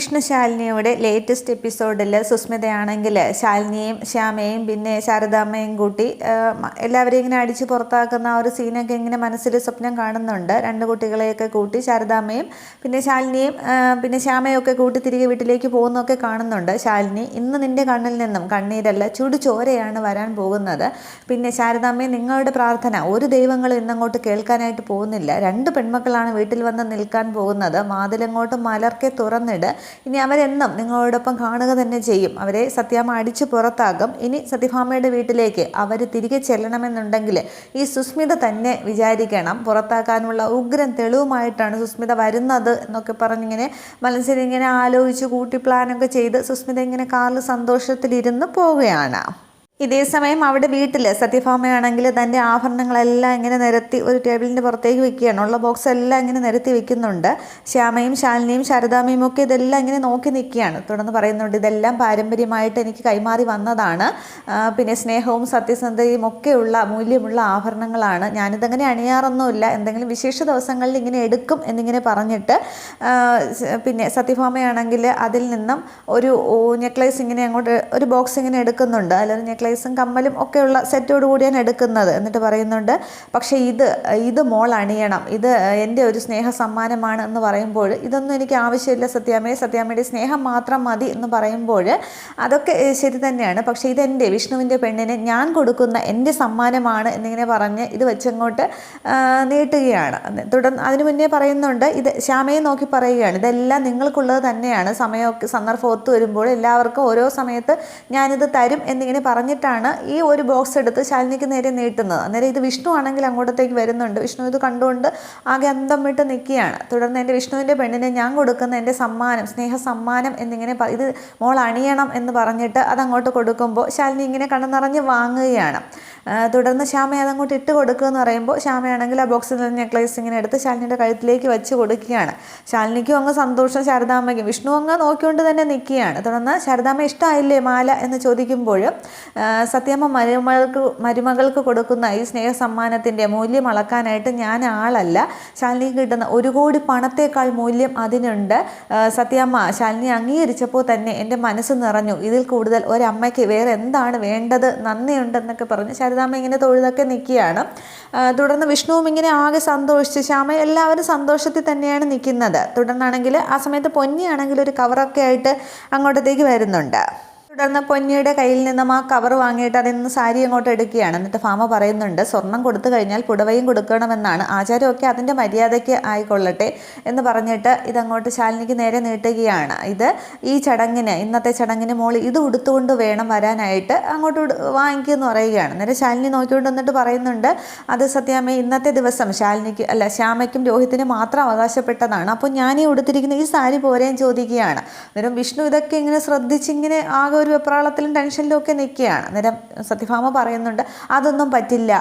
Vishnu ശാലിനിയുടെ latest എപ്പിസോഡിൽ സുസ്മിതയാണെങ്കിൽ ശാലിനിയും ശ്യാമയും പിന്നെ ശാരദാമ്മയും കൂട്ടി എല്ലാവരെയും ഇങ്ങനെ അടിച്ചു പുറത്താക്കുന്ന ആ ഒരു സീനൊക്കെ ഇങ്ങനെ മനസ്സിൽ സ്വപ്നം കാണുന്നുണ്ട്. രണ്ട് കുട്ടികളെയൊക്കെ കൂട്ടി ശാരദാമ്മയും പിന്നെ ശാലിനിയും പിന്നെ ശ്യാമയൊക്കെ കൂട്ടി തിരികെ വീട്ടിലേക്ക് പോകുന്നതൊക്കെ കാണുന്നുണ്ട്. ശാലിനി ഇന്ന് നിന്റെ കണ്ണിൽ നിന്നും കണ്ണീരല്ല ചുടു ചോരയാണ് വരാൻ പോകുന്നത്. പിന്നെ ശാരദാമ്മയെ നിങ്ങളുടെ പ്രാർത്ഥന ഒരു ദൈവങ്ങളും ഇന്നങ്ങോട്ട് കേൾക്കാനായിട്ട് പോകുന്നില്ല. രണ്ട് പെൺമക്കളാണ് വീട്ടിൽ വന്ന് നിൽക്കാൻ പോകുന്നത്. വാതിലങ്ങോട്ട് മലർക്കെ തുറന്നിട് ഇനി അവരെന്നും നിങ്ങളോടൊപ്പം കാണുക തന്നെ ചെയ്യും. അവരെ സത്യാമ്മ അടിച്ചു പുറത്താകും ഇനി സത്യഭാമയുടെ വീട്ടിലേക്ക് അവർ തിരികെ ചെല്ലണമെന്നുണ്ടെങ്കിൽ ഈ സുസ്മിത തന്നെ വിചാരിക്കണം. പുറത്താക്കാനുള്ള ഉഗ്രൻ തെളിവുമായിട്ടാണ് സുസ്മിത വരുന്നത് എന്നൊക്കെ പറഞ്ഞിങ്ങനെ മനസ്സിൽ ഇങ്ങനെ ആലോചിച്ച് കൂട്ടി പ്ലാനൊക്കെ ചെയ്ത് സുസ്മിത ഇങ്ങനെ കാറിൽ സന്തോഷത്തിലിരുന്ന് പോവുകയാണ്. ഇതേ സമയം അവിടെ വീട്ടിൽ സത്യഭാമയാണെങ്കിൽ തന്റെ ആഭരണങ്ങളെല്ലാം ഇങ്ങനെ നിരത്തി ഒരു ടേബിളിന്റെ പുറത്തേക്ക് വെക്കുകയാണ്. ഉള്ള ബോക്സ് എല്ലാം ഇങ്ങനെ നിരത്തി വെക്കുന്നുണ്ട്. ശ്യാമയും ശാലിനിയും ശാരദാമയും ഒക്കെ ഇതെല്ലാം ഇങ്ങനെ നോക്കി നിൽക്കുകയാണ്. തുടർന്ന് പറയുന്നുണ്ട് ഇതെല്ലാം പാരമ്പര്യമായിട്ട് എനിക്ക് കൈമാറി വന്നതാണ്. പിന്നെ സ്നേഹവും സത്യസന്ധതയും ഒക്കെയുള്ള മൂല്യമുള്ള ആഭരണങ്ങളാണ്. ഞാനിതങ്ങനെ അണിയാറൊന്നുമില്ല. എന്തെങ്കിലും വിശേഷ ദിവസങ്ങളിൽ ഇങ്ങനെ എടുക്കും എന്നിങ്ങനെ പറഞ്ഞിട്ട് പിന്നെ സത്യഭാമയാണെങ്കിൽ അതിൽ നിന്നും ഒരു നെക്ലേസ് ഇങ്ങനെ അങ്ങോട്ട് ഒരു ബോക്സ് ഇങ്ങനെ എടുക്കുന്നുണ്ട്. അതിലൊരു നെക്ലേസും കമ്മലും ഒക്കെയുള്ള സെറ്റോട് കൂടിയാണ് എടുക്കുന്നത് എന്നിട്ട് പറയുന്നുണ്ട്. പക്ഷേ ഇത് ഇത് മോൾ അണിയണം. ഇത് എന്റെ ഒരു സ്നേഹ സമ്മാനമാണ് എന്ന് പറയുമ്പോൾ ഇതൊന്നും എനിക്ക് ആവശ്യമില്ല സത്യാമ്മയെ സത്യാമ്മയുടെ സ്നേഹം മാത്രം മതി എന്ന് പറയുമ്പോൾ അതൊക്കെ ശരി തന്നെയാണ്. പക്ഷേ ഇതെന്റെ വിഷ്ണുവിന്റെ പെണ്ണിന് ഞാൻ കൊടുക്കുന്ന എന്റെ സമ്മാനമാണ് എന്നിങ്ങനെ പറഞ്ഞ് ഇത് വെച്ചങ്ങോട്ട് നീട്ടുകയാണ്. തുടർന്ന് അതിനു മുന്നേ പറയുന്നുണ്ട് ഇത് ശ്യാമയെ നോക്കി പറയുകയാണ് ഇതെല്ലാം നിങ്ങൾക്കുള്ളത് തന്നെയാണ്. സമയമൊക്കെ സന്ദർഭം ഒത്തു വരുമ്പോൾ എല്ലാവർക്കും ഓരോ സമയത്ത് ഞാനിത് തരും എന്നിങ്ങനെ പറഞ്ഞിട്ടാണ് ഈ ഒരു ബോക്സ് എടുത്ത് ശാലിനിക്ക് നേരെ നീട്ടുന്നത്. അന്നേരം ഇത് വിഷ്ണു ആണെങ്കിൽ അങ്ങോട്ടത്തേക്ക് വരുന്നുണ്ട്. വിഷ്ണു ഇത് കണ്ടുകൊണ്ട് ആകെ അന്തം വിട്ട് നിൽക്കുകയാണ്. തുടർന്ന് എന്റെ വിഷ്ണുവിന്റെ പെണ്ണിന് ഞാൻ കൊടുക്കുന്ന എന്റെ സമ്മാനം സ്നേഹ സമ്മാനം എന്നിങ്ങനെ ഇത് മോൾ അണിയണം എന്ന് പറഞ്ഞിട്ട് അതങ്ങോട്ട് കൊടുക്കുമ്പോൾ ശാലിനി ഇങ്ങനെ കണ്ണു നിറഞ്ഞ് വാങ്ങുകയാണ്. തുടർന്ന് ശ്യാമ അതങ്ങോട്ട് ഇട്ട് കൊടുക്കുക എന്ന് പറയുമ്പോൾ ശ്യാമയാണെങ്കിൽ ആ ബോക്സിൽ നിന്ന് നെക്ലേസ് ഇങ്ങനെ എടുത്ത് ശാലിനിയുടെ കഴുത്തിലേക്ക് വെച്ച് കൊടുക്കുകയാണ്. ശാലിനിക്കും അങ്ങ് സന്തോഷം. ശാരദാമ്മയ്ക്കും വിഷ്ണു അങ്ങ് നോക്കിക്കൊണ്ട് തന്നെ നിൽക്കുകയാണ്. തുടർന്ന് ശാരദാമ്മ ഇഷ്ടമായില്ലേ മാല? എന്ന് ചോദിക്കുമ്പോൾ സത്യമ്മ മരുമകൾക്ക് മരുമകൾക്ക് കൊടുക്കുന്ന ഈ സ്നേഹ സമ്മാനത്തിന്റെ മൂല്യം അളക്കാനായിട്ട് ഞാൻ ആളല്ല. ശാലിനിക്ക് കിട്ടുന്ന ഒരു കോടി പണത്തേക്കാൾ മൂല്യം അതിനുണ്ട്. സത്യമ്മ ശാലിനി അംഗീകരിച്ചപ്പോൾ തന്നെ എന്റെ മനസ്സ് നിറഞ്ഞു. ഇതിൽ കൂടുതൽ ഒരമ്മയ്ക്ക് വേറെ എന്താണ് വേണ്ടത്? നന്ദിയുണ്ടെന്നൊക്കെ പറഞ്ഞ് ശാരദാമ്മ ഇങ്ങനെ തൊഴുതൊക്കെ നിൽക്കുകയാണ്. തുടർന്ന് വിഷ്ണുവും ഇങ്ങനെ ആകെ സന്തോഷിച്ച് ശ്യാമ എല്ലാവരും സന്തോഷത്തിൽ തന്നെയാണ് നിൽക്കുന്നത്. തുടർന്നാണെങ്കിൽ ആ സമയത്ത് പൊന്നിയാണെങ്കിൽ ഒരു കവറൊക്കെ ആയിട്ട് അങ്ങോട്ടത്തേക്ക് വരുന്നുണ്ട്. തുടർന്ന് പൊന്നിയുടെ കയ്യിൽ നിന്നും ആ കവർ വാങ്ങിയിട്ട് അതിൽ നിന്ന് സാരി അങ്ങോട്ട് എടുക്കുകയാണ്. എന്നിട്ട് ഫാമ പറയുന്നുണ്ട് സ്വർണം കൊടുത്തു കഴിഞ്ഞാൽ പുടവയും കൊടുക്കണമെന്നാണ്. ആചാരമൊക്കെ അതിന്റെ മര്യാദയ്ക്ക് ആയിക്കൊള്ളട്ടെ എന്ന് പറഞ്ഞിട്ട് ഇതങ്ങോട്ട് ശാലിനിക്ക് നേരെ നീട്ടുകയാണ്. ഇത് ഈ ചടങ്ങിന് ഇന്നത്തെ ചടങ്ങിന് മോൾ ഇത് ഉടുത്തുകൊണ്ട് വേണം വരാനായിട്ട് അങ്ങോട്ട് വാങ്ങിക്കുമെന്ന് പറയുകയാണ്. നേരെ ശാലിനി നോക്കിക്കൊണ്ട് വന്നിട്ട് പറയുന്നുണ്ട് അത് സത്യാമ്മ ഇന്നത്തെ ദിവസം ശാലിനിക്ക് അല്ല ശ്യാമയ്ക്കും രോഹിത്തിനും മാത്രം അവകാശപ്പെട്ടതാണ്. അപ്പോൾ ഞാൻ ഉടുത്തിരിക്കുന്ന ഈ സാരി പോരേം ചോദിക്കുകയാണ്. അന്നേരം വിഷ്ണു ഇതൊക്കെ ഇങ്ങനെ ശ്രദ്ധിച്ചിങ്ങനെ ആകെ ഒരു വെപ്രാളത്തിലും ടെൻഷനിലും ഒക്കെ നിൽക്കുകയാണ്. അന്നേരം സത്യഭാമ പറയുന്നുണ്ട് അതൊന്നും പറ്റില്ല.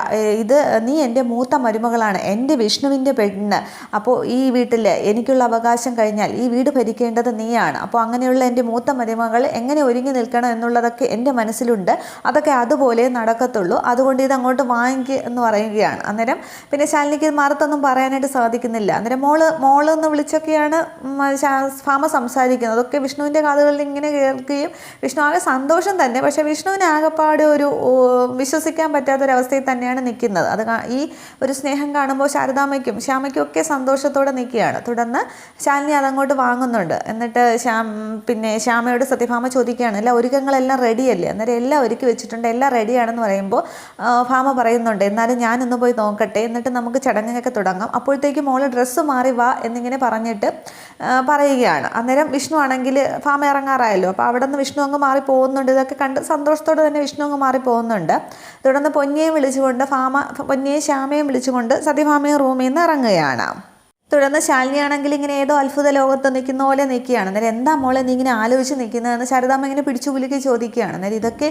ഇത് നീ എന്റെ മൂത്ത മരുമകളാണ് എന്റെ വിഷ്ണുവിന്റെ പെണ്ണ്. അപ്പോൾ ഈ വീട്ടിൽ എനിക്കുള്ള അവകാശം കഴിഞ്ഞാൽ ഈ വീട് ഭരിക്കേണ്ടത് നീയാണ്. അപ്പോൾ അങ്ങനെയുള്ള എന്റെ മൂത്ത മരുമകൾ എങ്ങനെ ഒരുങ്ങി നിൽക്കണം എന്നുള്ളതൊക്കെ എന്റെ മനസ്സിലുണ്ട്. അതൊക്കെ അതുപോലെ നടക്കത്തുള്ളൂ. അതുകൊണ്ട് ഇത് അങ്ങോട്ട് വാങ്ങിക്കുക എന്ന് പറയുകയാണ്. അന്നേരം പിന്നെ ശാലിനിക്ക് മറത്തൊന്നും പറയാനായിട്ട് സാധിക്കുന്നില്ല. അന്നേരം മോൾ മോൾ എന്ന് വിളിച്ചൊക്കെയാണ് ഫാമ സംസാരിക്കുന്നത്. അതൊക്കെ വിഷ്ണുവിന്റെ കാതുകളിൽ ഇങ്ങനെ കേൾക്കുകയും വിഷ്ണു ആകെ സന്തോഷം തന്നെ. പക്ഷേ വിഷ്ണുവിന് ആകെപ്പാട് ഒരു വിശ്വസിക്കാൻ പറ്റാത്തൊരവസ്ഥയിൽ തന്നെയാണ് നിൽക്കുന്നത്. അത് ഈ ഒരു സ്നേഹം കാണുമ്പോൾ ശാരദാമ്മയ്ക്കും ശ്യാമയ്ക്കും ഒക്കെ സന്തോഷത്തോടെ നിൽക്കുകയാണ്. തുടർന്ന് ശാലിനി അതങ്ങോട്ട് വാങ്ങുന്നുണ്ട്. എന്നിട്ട് ശ്യാം പിന്നെ ശ്യാമയോട് സത്യഭാമ ചോദിക്കുകയാണ് അല്ല ഒരുക്കങ്ങളെല്ലാം റെഡിയല്ലേ അന്നേരം എല്ലാം ഒരുക്കി വെച്ചിട്ടുണ്ട്. എല്ലാം റെഡിയാണെന്ന് പറയുമ്പോൾ ഭാമ പറയുന്നുണ്ട് എന്നാലും ഞാനൊന്ന് പോയി നോക്കട്ടെ. എന്നിട്ട് നമുക്ക് ചടങ്ങിനൊക്കെ തുടങ്ങാം. അപ്പോഴത്തേക്കും മോൾ ഡ്രസ്സ് മാറി വാ എന്നിങ്ങനെ പറഞ്ഞിട്ട് പറയുകയാണ്. അന്നേരം വിഷ്ണു ആണെങ്കിൽ ഭാമ ഇറങ്ങാറായല്ലോ. അപ്പോൾ അവിടെ നിന്ന് വിഷ്ണു അങ്ങ് മാറി പോകുന്നുണ്ട് ഇതൊക്കെ കണ്ട് സന്തോഷത്തോടെ തന്നെ വിഷ്ണു അങ്ങ് മാറി പോകുന്നുണ്ട് തുടർന്ന് പൊന്നിയെയും വിളിച്ചുകൊണ്ട് ഫാമ പൊന്നിയെയും ശ്യാമയും വിളിച്ചുകൊണ്ട് സത്യഭാമയും റൂമിൽ നിന്ന് ഇറങ്ങുകയാണ്. തുടർന്ന് ശാലിനിയാണെങ്കിൽ ഇങ്ങനെ ഏതോ അത്ഭുത ലോകത്ത് നിൽക്കുന്ന പോലെ നിൽക്കുകയാണ്. അന്നേരം എന്താ മോളെ നീ ഇങ്ങനെ ആലോചിച്ച് നിൽക്കുന്നതെന്ന് ശാരദാമ്മ ഇങ്ങനെ പിടിച്ചു കുലുക്കി ചോദിക്കുകയാണ്. അന്നേരം ഇതൊക്കെ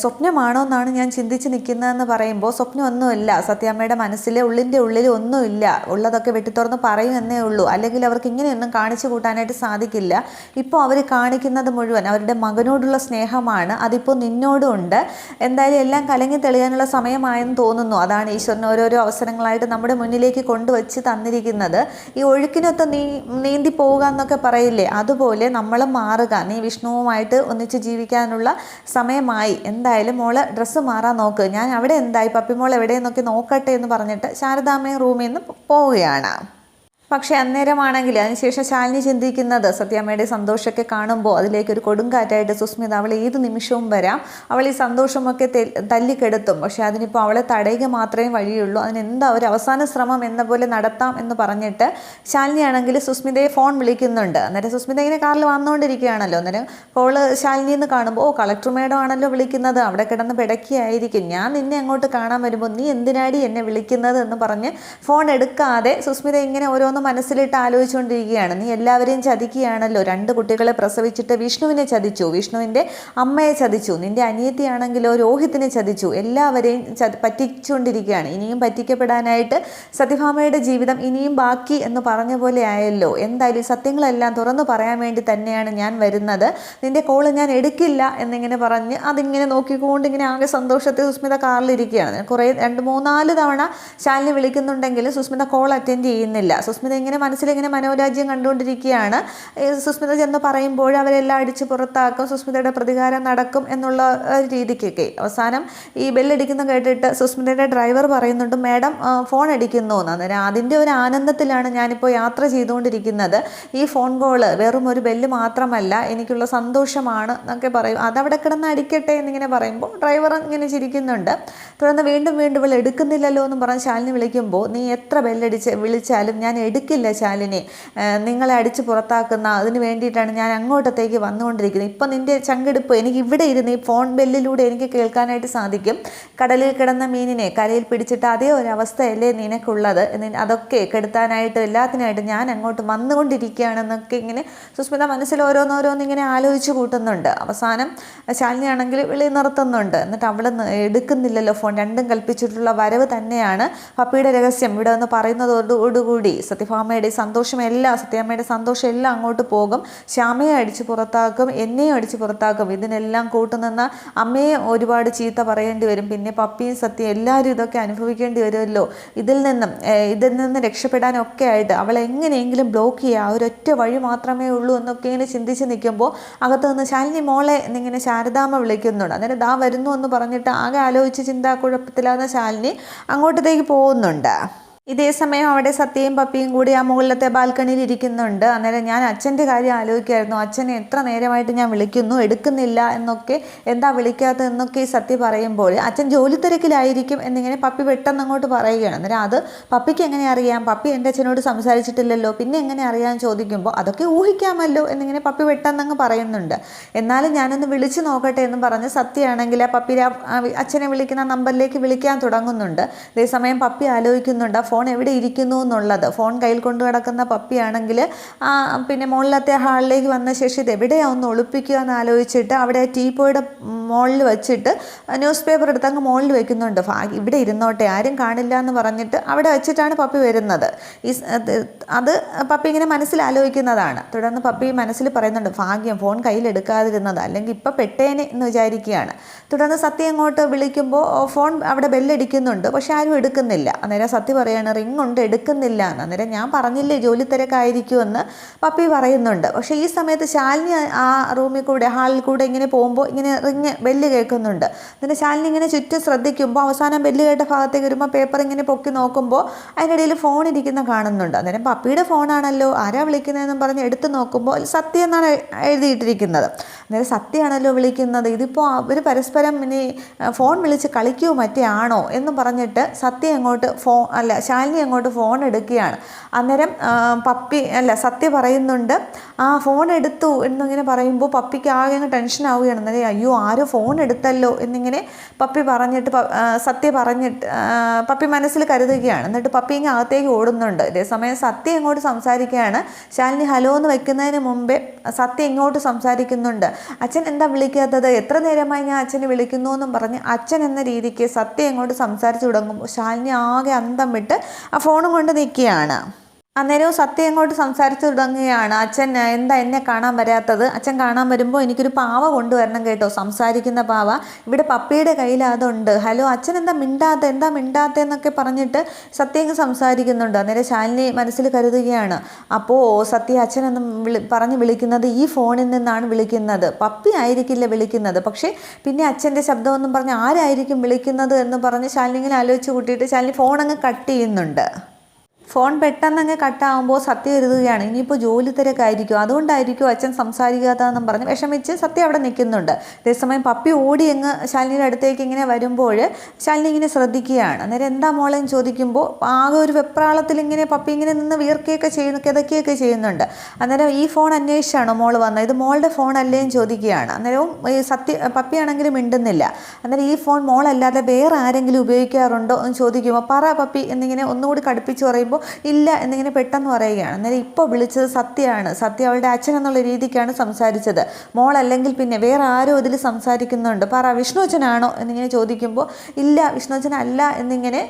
സ്വപ്നമാണോ എന്നാണ് ഞാൻ ചിന്തിച്ച് നിൽക്കുന്നതെന്ന് പറയുമ്പോൾ സ്വപ്നമൊന്നുമില്ല. സത്യാമ്മയുടെ മനസ്സിലെ ഉള്ളിന്റെ ഉള്ളിൽ ഒന്നുമില്ല. ഉള്ളതൊക്കെ വെട്ടിത്തുറന്ന് പറയും എന്നേ ഉള്ളൂ. അല്ലെങ്കിൽ അവർക്ക് ഇങ്ങനെയൊന്നും കാണിച്ചു കൂട്ടാനായിട്ട് സാധിക്കില്ല. ഇപ്പോൾ അവർ കാണിക്കുന്നത് മുഴുവൻ അവരുടെ മകനോടുള്ള സ്നേഹമാണ്. അതിപ്പോൾ നിന്നോടും ഉണ്ട്. എന്തായാലും എല്ലാം കലങ്ങി തെളിയാനുള്ള സമയമായെന്ന് തോന്നുന്നു. അതാണ് ഈശ്വരൻ ഓരോരോ അവസരങ്ങളായിട്ട് നമ്മുടെ മുന്നിലേക്ക് കൊണ്ടുവച്ച് തന്നിരിക്കുന്നത്. ഈ ഒഴുക്കിനൊത്ത് നീ നീന്തി പോവുക എന്നൊക്കെ പറയില്ലേ? അതുപോലെ നമ്മൾ മാറുക. നീ വിഷ്ണുവുമായിട്ട് ഒന്നിച്ച് ജീവിക്കാനുള്ള സമയമായി. എന്തായാലും മോൾ ഡ്രസ്സ് മാറാൻ നോക്ക്. ഞാൻ അവിടെ എന്തായി? പപ്പി പപ്പിമോൾ എവിടെയെന്നൊക്കെ നോക്കട്ടെ എന്ന് പറഞ്ഞിട്ട് ശാരദാമ്മയും റൂമിൽ നിന്ന് പോവുകയാണ്. പക്ഷേ അന്നേരമാണെങ്കിൽ അതിനുശേഷം ശാലിനി ചിന്തിക്കുന്നത് സത്യാമ്മയുടെ സന്തോഷമൊക്കെ കാണുമ്പോൾ അതിലേക്ക് ഒരു കൊടുങ്കാറ്റായിട്ട് സുസ്മിത അവൾ ഏത് നിമിഷവും വരാം. അവൾ ഈ സന്തോഷമൊക്കെ തല്ലിക്കെടുത്തും. പക്ഷേ അതിനിപ്പോൾ അവളെ തടയുക മാത്രമേ വഴിയുള്ളൂ. അതിനെന്താ ഒരു അവസാന ശ്രമം എന്ന പോലെ നടത്താം എന്ന് പറഞ്ഞിട്ട് ശാലിനി ആണെങ്കിൽ സുസ്മിതയെ ഫോൺ വിളിക്കുന്നുണ്ട്. അന്നേരം സുസ്മിത ഇങ്ങനെ കാറിൽ വന്നുകൊണ്ടിരിക്കുകയാണല്ലോ. അന്നേരം കോൾ ശാലിനി എന്ന് കാണുമ്പോൾ ഓ കളക്ടർ മേഡം ആണല്ലോ വിളിക്കുന്നത്. അവിടെ കിടന്ന് പിടക്കിയായിരിക്കും. ഞാൻ നിന്നെ അങ്ങോട്ട് കാണാൻ വരുമ്പോൾ നീ എന്തിനാടി എന്നെ വിളിക്കുന്നത്? എന്ന് പറഞ്ഞ് ഫോൺ എടുക്കാതെ സുസ്മിത ഇങ്ങനെ ഓരോന്ന് മനസ്സിലിട്ട് ആലോചിച്ചുകൊണ്ടിരിക്കുകയാണ്. നീ എല്ലാവരെയും ചതിക്കുകയാണല്ലോ. രണ്ട് കുട്ടികളെ പ്രസവിച്ചിട്ട് വിഷ്ണുവിനെ ചതിച്ചു. വിഷ്ണുവിന്റെ അമ്മയെ ചതിച്ചു. നിന്റെ അനിയത്തിയാണെങ്കിലോ രോഹിത്തിനെ ചതിച്ചു. എല്ലാവരെയും ചതി പറ്റിച്ചുകൊണ്ടിരിക്കുകയാണ്. ഇനിയും പറ്റിക്കപ്പെടാനായിട്ട് സത്യഭാമയുടെ ജീവിതം ഇനിയും ബാക്കി എന്ന് പറഞ്ഞ പോലെ ആയല്ലോ. എന്തായാലും സത്യങ്ങളെല്ലാം തുറന്നു പറയാൻ വേണ്ടി തന്നെയാണ് ഞാൻ വരുന്നത്. നിന്റെ കോൾ ഞാൻ എടുക്കില്ല എന്നിങ്ങനെ പറഞ്ഞ് അതിങ്ങനെ നോക്കിക്കൊണ്ട് ഇങ്ങനെ ആകെ സന്തോഷത്തിൽ സുസ്മിത കാറിലിരിക്കുകയാണ്. കുറേ രണ്ട് മൂന്നാൽ തവണ ശാലിനി വിളിക്കുന്നുണ്ടെങ്കിലും സുസ്മിത കോൾ അറ്റൻഡ് ചെയ്യുന്നില്ല. സുസ്മിത ഇങ്ങനെ മനസ്സിലിങ്ങനെ മനോരാജ്യം കണ്ടുകൊണ്ടിരിക്കുകയാണ്. സുസ്മിത ചെന്ന് പറയുമ്പോൾ അവരെല്ലാം അടിച്ച് പുറത്താക്കും സുസ്മിതയുടെ പ്രതികാരം നടക്കും എന്നുള്ള രീതിക്കൊക്കെ. അവസാനം ഈ ബെല്ലടിക്കുന്ന കേട്ടിട്ട് സുസ്മിതയുടെ ഡ്രൈവർ പറയുന്നുണ്ട് മാഡം ഫോൺ അടിക്കുന്നു എന്ന്. അതിന്റെ ഒരു ആനന്ദത്തിലാണ് ഞാനിപ്പോൾ യാത്ര ചെയ്തുകൊണ്ടിരിക്കുന്നത്. ഈ ഫോൺ കോൾ വെറും ഒരു ബെല്ല് മാത്രമല്ല എനിക്കുള്ള സന്തോഷമാണ് എന്നൊക്കെ പറയും. അതവിടെ കിടന്ന് അടിക്കട്ടെ എന്നിങ്ങനെ പറയുമ്പോൾ ഡ്രൈവർ ഇങ്ങനെ ചിരിക്കുന്നുണ്ട്. തുടർന്ന് വീണ്ടും വീണ്ടും ഇവൾ എടുക്കുന്നില്ലല്ലോ എന്ന് പറഞ്ഞ് ശാലിനി വിളിക്കുമ്പോൾ നീ എത്ര ബെല്ലടിച്ച് വിളിച്ചാലും ഞാൻ എടുക്കില്ല ശാലിനി. നിങ്ങളെ അടിച്ച് പുറത്താക്കുന്ന അതിന് വേണ്ടിയിട്ടാണ് ഞാൻ അങ്ങോട്ടത്തേക്ക് വന്നുകൊണ്ടിരിക്കുന്നത്. ഇപ്പം നിന്റെ ചങ്കെടുപ്പ് എനിക്ക് ഇവിടെ ഇരുന്ന് ഈ ഫോൺ ബെല്ലിലൂടെ എനിക്ക് കേൾക്കാനായിട്ട് സാധിക്കും. കടലിൽ കിടന്ന മീനിനെ കരയിൽ പിടിച്ചിട്ട് അതേ ഒരവസ്ഥയല്ലേ നിനക്കുള്ളത്? അതൊക്കെ കെടുത്താനായിട്ട് എല്ലാത്തിനായിട്ട് ഞാൻ അങ്ങോട്ട് വന്നുകൊണ്ടിരിക്കുകയാണെന്നൊക്കെ ഇങ്ങനെ സുസ്മിത മനസ്സിൽ ഓരോന്നോരോന്ന് ഇങ്ങനെ ആലോചിച്ച് കൂട്ടുന്നുണ്ട്. അവസാനം ശാലിനിയാണെങ്കിൽ വിളി നിർത്തുന്നുണ്ട്. എന്നിട്ട് അവൾ എടുക്കുന്നില്ലല്ലോ ഫോൺ. രണ്ടും കൽപ്പിച്ചിട്ടുള്ള വരവ് തന്നെയാണ്. പപ്പിയുടെ രഹസ്യം ഇവിടെ എന്ന് പറയുന്നതോടുകൂടി സത്യഭാമയുടെ ഈ സന്തോഷം എല്ലാം സത്യാമ്മയുടെ സന്തോഷം എല്ലാം അങ്ങോട്ട് പോകും. ശ്യാമയെ അടിച്ച് പുറത്താക്കും എന്നെയും അടിച്ച് പുറത്താക്കും. ഇതിനെല്ലാം കൂട്ടുനിന്ന അമ്മയെ ഒരുപാട് ചീത്ത പറയേണ്ടി വരും. പിന്നെ പപ്പിയും സത്യം എല്ലാവരും ഇതൊക്കെ അനുഭവിക്കേണ്ടി വരുമല്ലോ. ഇതിൽ നിന്നും ഇതിൽ നിന്ന് രക്ഷപ്പെടാനൊക്കെ ആയിട്ട് അവൾ എങ്ങനെയെങ്കിലും ബ്ലോക്ക് ചെയ്യുക. ആ ഒരൊറ്റ വഴി മാത്രമേ ഉള്ളൂ എന്നൊക്കെ ഇങ്ങനെ ചിന്തിച്ച് നിൽക്കുമ്പോൾ അകത്ത് നിന്ന് ശാലിനി മോളെ എന്നിങ്ങനെ ശാരദാമ്മ വിളിക്കുന്നുണ്ട്. അന്നേരം ദാ വരുന്നു എന്ന് പറഞ്ഞിട്ട് ആകെ ആലോചിച്ച് ചിന്താക്കുഴപ്പത്തിലാകുന്ന ശാലിനി അങ്ങോട്ടത്തേക്ക് പോകുന്നുണ്ട്. ഇതേ സമയം അവിടെ സത്യയും പപ്പിയും കൂടി ആ മുകളിലത്തെ ബാൽക്കണിയിൽ ഇരിക്കുന്നുണ്ട്. അന്നേരം ഞാൻ അച്ഛന്റെ കാര്യം ആലോചിക്കായിരുന്നു അച്ഛനെ എത്ര നേരമായിട്ട് ഞാൻ വിളിക്കുന്നു? എടുക്കുന്നില്ല എന്നൊക്കെ എന്താ വിളിക്കാത്തത്? എന്നൊക്കെ ഈ സത്യ പറയുമ്പോൾ അച്ഛൻ ജോലി തിരക്കിലായിരിക്കും എന്നിങ്ങനെ പപ്പി പെട്ടെന്ന് അങ്ങോട്ട് പറയുകയാണ്. അന്നേരം അത് പപ്പിക്ക് എങ്ങനെ അറിയാം? പപ്പി എന്റെ അച്ഛനോട് സംസാരിച്ചിട്ടില്ലല്ലോ. പിന്നെ എങ്ങനെ അറിയാൻ ചോദിക്കുമ്പോൾ അതൊക്കെ ഊഹിക്കാമല്ലോ എന്നിങ്ങനെ പപ്പി പെട്ടെന്ന് അങ്ങ് പറയുന്നുണ്ട്. എന്നാലും ഞാനൊന്ന് വിളിച്ചു നോക്കട്ടെ എന്ന് പറഞ്ഞ് സത്യമാണെങ്കിൽ ആ പപ്പി അച്ഛനെ വിളിക്കുന്ന നമ്പറിലേക്ക് വിളിക്കാൻ തുടങ്ങുന്നുണ്ട്. അതേസമയം പപ്പി ആലോചിക്കുന്നുണ്ട്. ഫോൺ എവിടെ ഇരിക്കുന്നു എന്നുള്ളത്. ഫോൺ കയ്യിൽ കൊണ്ടു കിടക്കുന്ന പപ്പിയാണെങ്കിൽ പിന്നെ മുകളിലത്തെ ഹാളിലേക്ക് വന്ന ശേഷം ഇത് എവിടെയാണ് ഒന്ന് ഒളിപ്പിക്കുക എന്ന് ആലോചിച്ചിട്ട് അവിടെ ടീപ്പോയുടെ മുകളിൽ വെച്ചിട്ട് ന്യൂസ് പേപ്പർ എടുത്ത് അങ്ങ് മുകളിൽ വെക്കുന്നുണ്ട്. ഇവിടെ ഇരുന്നോട്ടെ ആരും കാണില്ല എന്ന് പറഞ്ഞിട്ട് അവിടെ വെച്ചിട്ടാണ് പപ്പി വരുന്നത്. ഈ അത് പപ്പി ഇങ്ങനെ മനസ്സിൽ ആലോചിക്കുന്നതാണ്. തുടർന്ന് പപ്പി മനസ്സിൽ പറയുന്നുണ്ട് ഭാഗ്യം ഫോൺ കയ്യിലെടുക്കാതിരുന്നത് അല്ലെങ്കിൽ ഇപ്പം പെട്ടേനെ എന്ന് വിചാരിക്കുകയാണ്. തുടർന്ന് സത്യം അങ്ങോട്ട് വിളിക്കുമ്പോൾ ഫോൺ അവിടെ ബെല്ലടിക്കുന്നുണ്ട് പക്ഷെ ആരും എടുക്കുന്നില്ല. അന്നേരം സത്യ പറയാണ് റിങ് ഉണ്ട് എടുക്കുന്നില്ല. എന്ന് അന്നേരം ഞാൻ പറഞ്ഞില്ലേ ജോലി തിരക്കായിരിക്കുമെന്ന് പപ്പി പറയുന്നുണ്ട്. പക്ഷേ ഈ സമയത്ത് ശാലിനി ആ റൂമിൽ കൂടെ ഹാളിൽ കൂടെ ഇങ്ങനെ പോകുമ്പോൾ ഇങ്ങനെ റിങ് ബെല്ല് കേൾക്കുന്നുണ്ട്. എന്നിട്ട് ശാലിനി ഇങ്ങനെ ചുറ്റും ശ്രദ്ധിക്കുമ്പോൾ അവസാനം ബെല്ല് കേട്ട ഭാഗത്തേക്ക് വരുമ്പോൾ പേപ്പർ ഇങ്ങനെ പൊക്കി നോക്കുമ്പോൾ അതിനിടയിൽ ഫോൺ ഇരിക്കുന്ന കാണുന്നുണ്ട്. അന്നേരം പപ്പിയുടെ ഫോണാണല്ലോ ആരാ വിളിക്കുന്നതെന്നും പറഞ്ഞ് എടുത്ത് നോക്കുമ്പോൾ സത്യ എന്നാണ് എഴുതിയിട്ടിരിക്കുന്നത്. അന്നേരം സത്യമാണല്ലോ വിളിക്കുന്നത്. ഇതിപ്പോൾ അവർ പരസ്പരം ഇനി ഫോൺ വിളിച്ച് കളിക്കുമോ മറ്റേ ആണോ എന്നും പറഞ്ഞിട്ട് സത്യം അങ്ങോട്ട് ഫോൺ അല്ല ശാലിനി അങ്ങോട്ട് ഫോൺ എടുക്കുകയാണ്. അന്നേരം പപ്പി അല്ല സത്യ പറയുന്നുണ്ട് ആ ഫോൺ എടുത്തു എന്നിങ്ങനെ പറയുമ്പോൾ പപ്പിക്ക് ആകെ അങ്ങ് ടെൻഷൻ ആവുകയാണ്. അന്നേരം അയ്യോ ആരും ഫോൺ എടുത്തല്ലോ എന്നിങ്ങനെ പപ്പി പറഞ്ഞിട്ട് സത്യ പറഞ്ഞിട്ട് പപ്പി മനസ്സിൽ കരുതുകയാണ്. എന്നിട്ട് പപ്പി ഇങ്ങനെ അകത്തേക്ക് ഓടുന്നുണ്ട്. ഇതേസമയം സത്യ ഇങ്ങോട്ട് സംസാരിക്കുകയാണ്. ശാലിനി ഹലോ എന്ന് വെക്കുന്നതിന് മുമ്പേ സത്യ ഇങ്ങോട്ട് സംസാരിക്കുന്നുണ്ട്. അച്ഛൻ എന്താ വിളിക്കാത്തത്? എത്ര നേരമായി ഞാൻ അച്ഛനെ വിളിക്കുന്നു എന്നും പറഞ്ഞ് അച്ഛൻ എന്ന രീതിക്ക് സത്യ ഇങ്ങോട്ട് സംസാരിച്ചു തുടങ്ങുമ്പോൾ ശാലിനി ആകെ അന്തം വിട്ട് ആ ഫോണും കൊണ്ട് നിൽക്കുകയാണ്. അന്നേരവും സത്യം ഇങ്ങോട്ട് സംസാരിച്ചു തുടങ്ങുകയാണ്. അച്ഛൻ എന്താ എന്നെ കാണാൻ വരാത്തത്? അച്ഛൻ കാണാൻ വരുമ്പോൾ എനിക്കൊരു പാവ കൊണ്ടുവരണം കേട്ടോ. സംസാരിക്കുന്ന പാവ. ഇവിടെ പപ്പിയുടെ കയ്യിൽ അതുണ്ട്. ഹലോ അച്ഛൻ എന്താ മിണ്ടാത്ത? എന്താ മിണ്ടാത്തതെന്നൊക്കെ പറഞ്ഞിട്ട് സത്യം സംസാരിക്കുന്നുണ്ട്. അന്നേരം ശാലിനി മനസ്സിൽ കരുതുകയാണ്. അപ്പോൾ സത്യ അച്ഛൻ എന്ന് വിളി പറഞ്ഞ് വിളിക്കുന്നത് ഈ ഫോണിൽ നിന്നാണ് വിളിക്കുന്നത്. പപ്പി ആയിരിക്കില്ല വിളിക്കുന്നത്. പക്ഷേ പിന്നെ അച്ഛന്റെ ശബ്ദമൊന്നും പറഞ്ഞ് ആരായിരിക്കും വിളിക്കുന്നത് എന്ന് പറഞ്ഞ് ശാലിനി ഇങ്ങനെ ആലോചിച്ച് കൂട്ടിയിട്ട് ശാലിനി ഫോൺ അങ്ങ് കട്ട് ചെയ്യുന്നുണ്ട്. ഫോൺ പെട്ടെന്ന് അങ്ങ് കട്ടാകുമ്പോൾ സത്യം എഴുതുകയാണ്. ഇനിയിപ്പോൾ ജോലി തിരക്കായിരിക്കും. അതുകൊണ്ടായിരിക്കും അച്ഛൻ സംസാരിക്കാത്തതെന്നും പറഞ്ഞ് വിഷമിച്ച് സത്യം അവിടെ നിൽക്കുന്നുണ്ട്. അതേസമയം പപ്പി ഓടി അങ്ങ് ശാലിനിയുടെ അടുത്തേക്ക് ഇങ്ങനെ വരുമ്പോൾ ശാലിനി ഇങ്ങനെ ശ്രദ്ധിക്കുകയാണ്. അന്നേരം എന്താ മോളെന്ന് ചോദിക്കുമ്പോൾ ആകെ ഒരു വെപ്രാളത്തിൽ ഇങ്ങനെ പപ്പി ഇങ്ങനെ നിന്ന് വീർക്കുകയൊക്കെ ചെയ്യുന്നു കിതക്കുകയൊക്കെ ചെയ്യുന്നുണ്ട്. അന്നേരം ഈ ഫോൺ അന്വേഷിച്ചാണോ മോൾ വന്നത്? ഇത് മോളുടെ ഫോൺ അല്ലേ എന്ന് ചോദിക്കുകയാണ്. അന്നേരവും ഈ സത്യ പപ്പിയാണെങ്കിലും മിണ്ടുന്നില്ല. അന്നേരം ഈ ഫോൺ മോളല്ലാതെ വേറെ ആരെങ്കിലും ഉപയോഗിക്കാറുണ്ടോ എന്ന് ചോദിക്കുമ്പോൾ പറ പപ്പി എന്നിങ്ങനെ ഒന്നുകൂടി കടുപ്പിച്ച് പറയുമ്പോൾ ഇല്ല എന്നിങ്ങനെ പെട്ടെന്ന് പറയുകയാണ്. അന്നേരം ഇപ്പോൾ വിളിച്ചത് സത്യമാണ് സത്യ അവളുടെ അച്ഛൻ എന്നുള്ള രീതിക്കാണ് സംസാരിച്ചത്. മോൾ അല്ലെങ്കിൽ പിന്നെ വേറെ ആരോ ഇതിൽ സംസാരിക്കുന്നുണ്ട്. പറ വിഷ്ണു അച്ഛനാണോ എന്നിങ്ങനെ ചോദിക്കുമ്പോൾ ഇല്ല വിഷ്ണു അച്ഛനല്ല എന്നിങ്ങനെ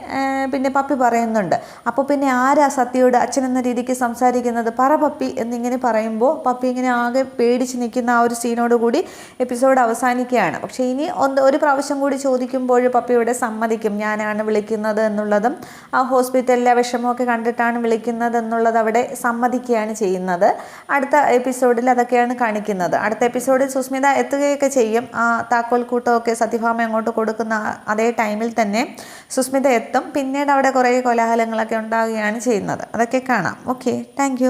പിന്നെ പപ്പി പറയുന്നുണ്ട്. അപ്പോൾ പിന്നെ ആരാ സത്യയോട് അച്ഛൻ എന്ന രീതിക്ക് സംസാരിക്കുന്നത്? പറ പപ്പി എന്നിങ്ങനെ പറയുമ്പോൾ പപ്പി ഇങ്ങനെ ആകെ പേടിച്ച് നിൽക്കുന്ന ആ ഒരു സീനോട് കൂടി എപ്പിസോഡ് അവസാനിക്കുകയാണ്. പക്ഷേ ഇനി ഒന്ന് ഒരു പ്രാവശ്യം കൂടി ചോദിക്കുമ്പോൾ പപ്പി സമ്മതിക്കും. ഞാനാണ് വിളിക്കുന്നത് എന്നുള്ളതും ആ ഹോസ്പിറ്റലിലെ വിഷമമൊക്കെ കണ്ടിട്ടാണ് വിളിക്കുന്നത് എന്നുള്ളത് അവിടെ സമ്മതിക്കുകയാണ് ചെയ്യുന്നത്. അടുത്ത എപ്പിസോഡിൽ അതൊക്കെയാണ് കാണിക്കുന്നത്. അടുത്ത എപ്പിസോഡിൽ സുസ്മിത എത്തുകയൊക്കെ ചെയ്യും. ആ താക്കോൽ കൂട്ടമൊക്കെ സത്യഭാമ അങ്ങോട്ട് കൊടുക്കുന്ന അതേ ടൈമിൽ തന്നെ സുസ്മിത എത്തും. പിന്നീട് അവിടെ കുറേ കോലാഹലങ്ങളൊക്കെ ഉണ്ടാവുകയാണ് ചെയ്യുന്നത്. അതൊക്കെ കാണാം. Okay thank